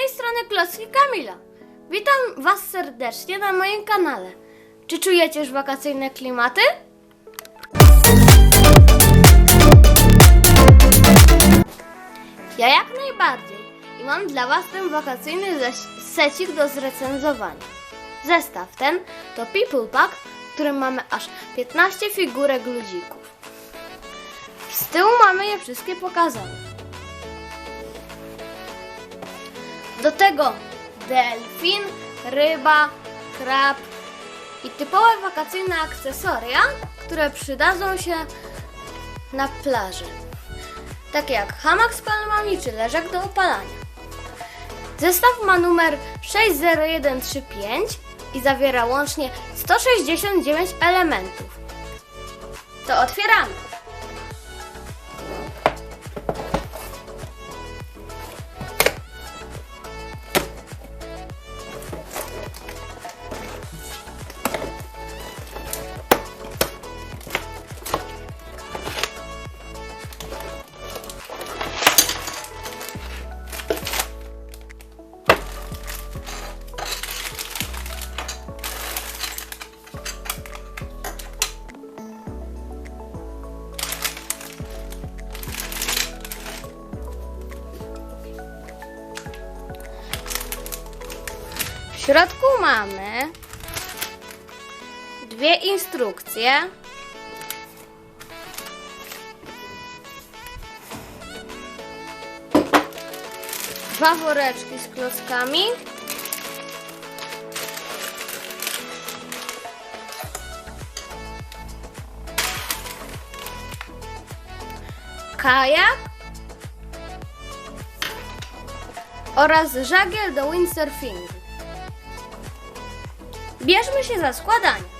tej strony Klocki Kamila. Witam Was serdecznie na moim kanale. Czy czujecie już wakacyjne klimaty? Ja jak najbardziej i mam dla Was ten wakacyjny secik do zrecenzowania. Zestaw ten to People Pack, w którym mamy aż 15 figurek ludzików. Z tyłu mamy je wszystkie pokazane. Do tego delfin, ryba, krab i typowe wakacyjne akcesoria, które przydadzą się na plaży. Takie jak hamak z palmami czy leżak do opalania. Zestaw ma numer 60135 i zawiera łącznie 169 elementów. To otwieramy. Środku mamy dwie instrukcje. Dwa woreczki z klockami. Kajak oraz żagiel do windsurfingu. Bierzmy się za składanie.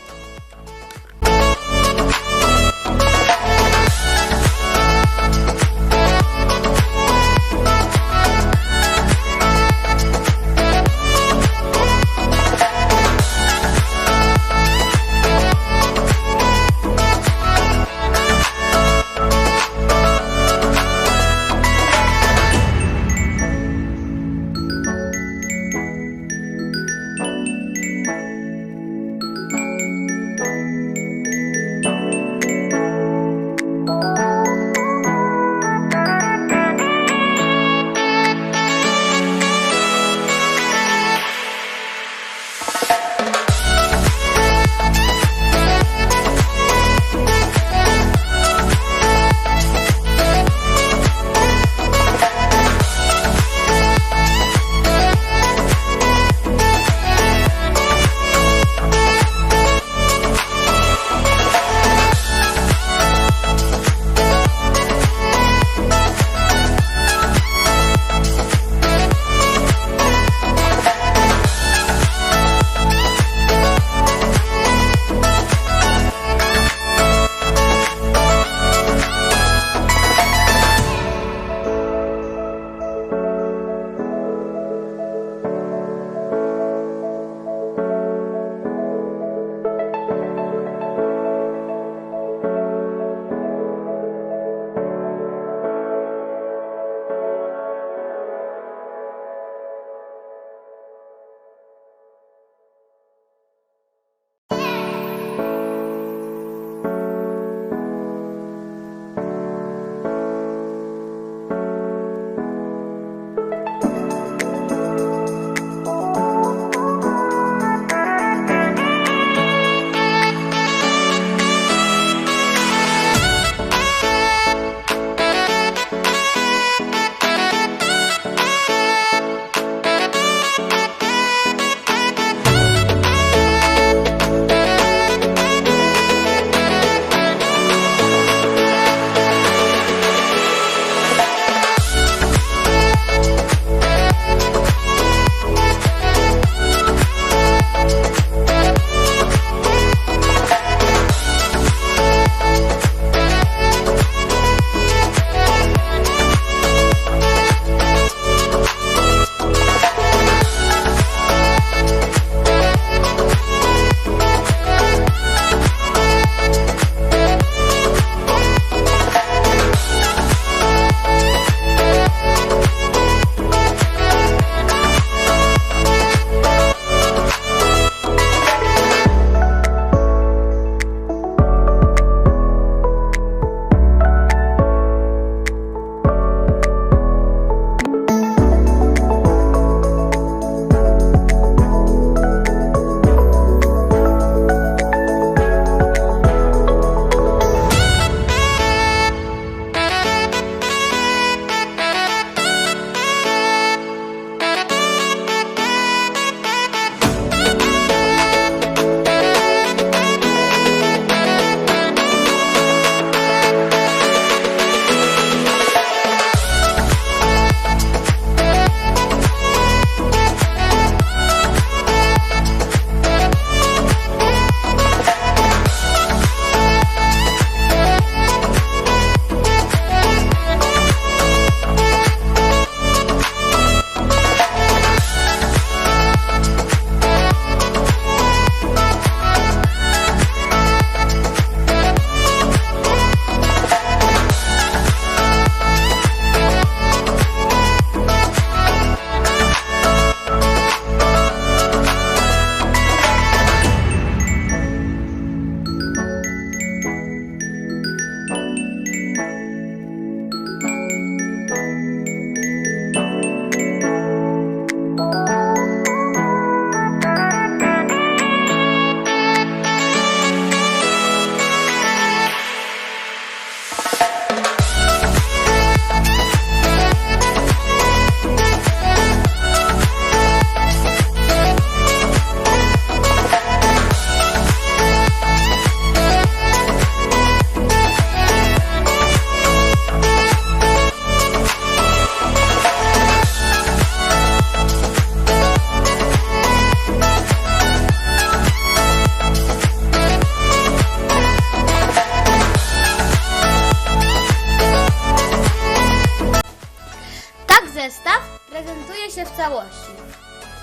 Się w całości.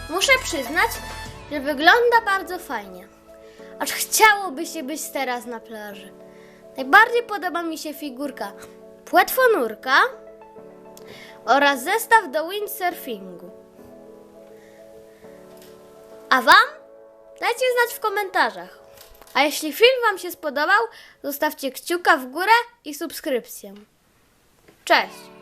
Muszę przyznać, że wygląda bardzo fajnie. Aż chciałoby się być teraz na plaży. Najbardziej podoba mi się figurka płetwonurka oraz zestaw do windsurfingu. A Wam? Dajcie znać w komentarzach. A jeśli film Wam się spodobał, zostawcie kciuka w górę i subskrypcję. Cześć!